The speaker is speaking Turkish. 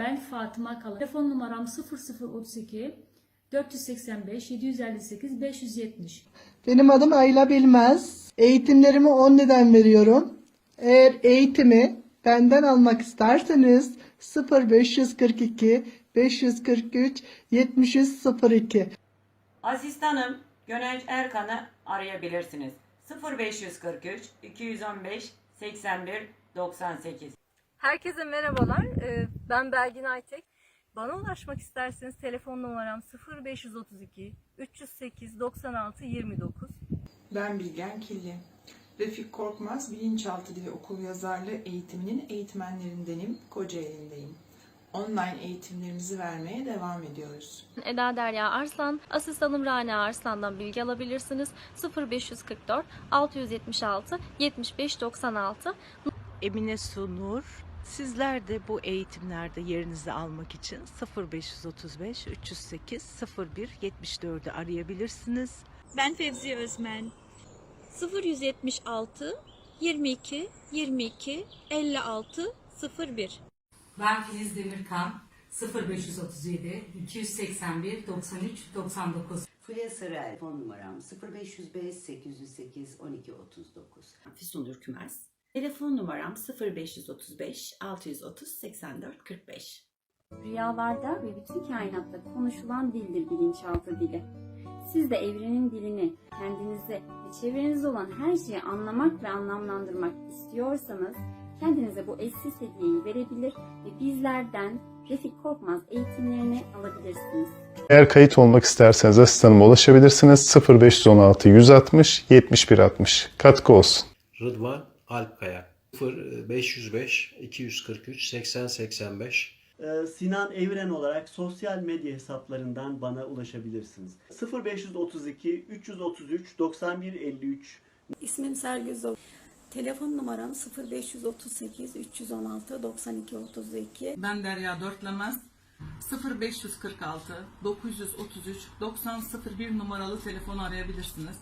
Ben Fatıma Kala. Telefon numaram 0032 485 758 570. Benim adım Ayla Bilmez. Eğitimlerimi Onli'den veriyorum. Eğer eğitimi benden almak isterseniz 0542 543 7302 Asistanım Gönenç Erkan'ı arayabilirsiniz. 0543 215 81 98 Herkese merhabalar. Ee, Ben Belgin Aytek. Bana ulaşmak isterseniz telefon numaram 0532 308 96 29. Ben Bilgen Killi. Refik Korkmaz Bilinçaltı Dili Okul Yazarlığı eğitiminin eğitmenlerindenim, Kocaeli'ndeyim. Online eğitimlerimizi vermeye devam ediyoruz. Eda Derya Arslan, asistanım Rana Arslan'dan bilgi alabilirsiniz. 0544 676 75 96 Emine Su Nur. Sizler de bu eğitimlerde yerinizi almak için 0535 308 01 74'ü arayabilirsiniz. Ben Fevzi Özmen. 0176 22 22 56 01 Ben Filiz Demirkan 0537 281 93 99 Fulya Sarıel fon numaram 0505 808 1239. Füsun Ürkmez. Telefon numaram 0535 630 84 45. Rüyalarda ve bütün kainatta konuşulan dildir bilinçaltı dili. Siz de evrenin dilini kendinize ve çevrenizde olan her şeyi anlamak ve anlamlandırmak istiyorsanız kendinize bu eşsiz hediyeyi verebilir ve bizlerden Refik Korkmaz eğitimlerini alabilirsiniz. Eğer kayıt olmak isterseniz asistanıma ulaşabilirsiniz. 0516 160 71 60. Katkı olsun. Rıdvan Alpkaya 0 505 243 80 85 Ee, Sinan Evren olarak sosyal medya hesaplarından bana ulaşabilirsiniz. 0532 333 91 53 İsmim Sergüzol. Telefon numaram 0538 316 92 32 Ben Derya Dörtlemez. 0546 933 9001 numaralı telefonu arayabilirsiniz.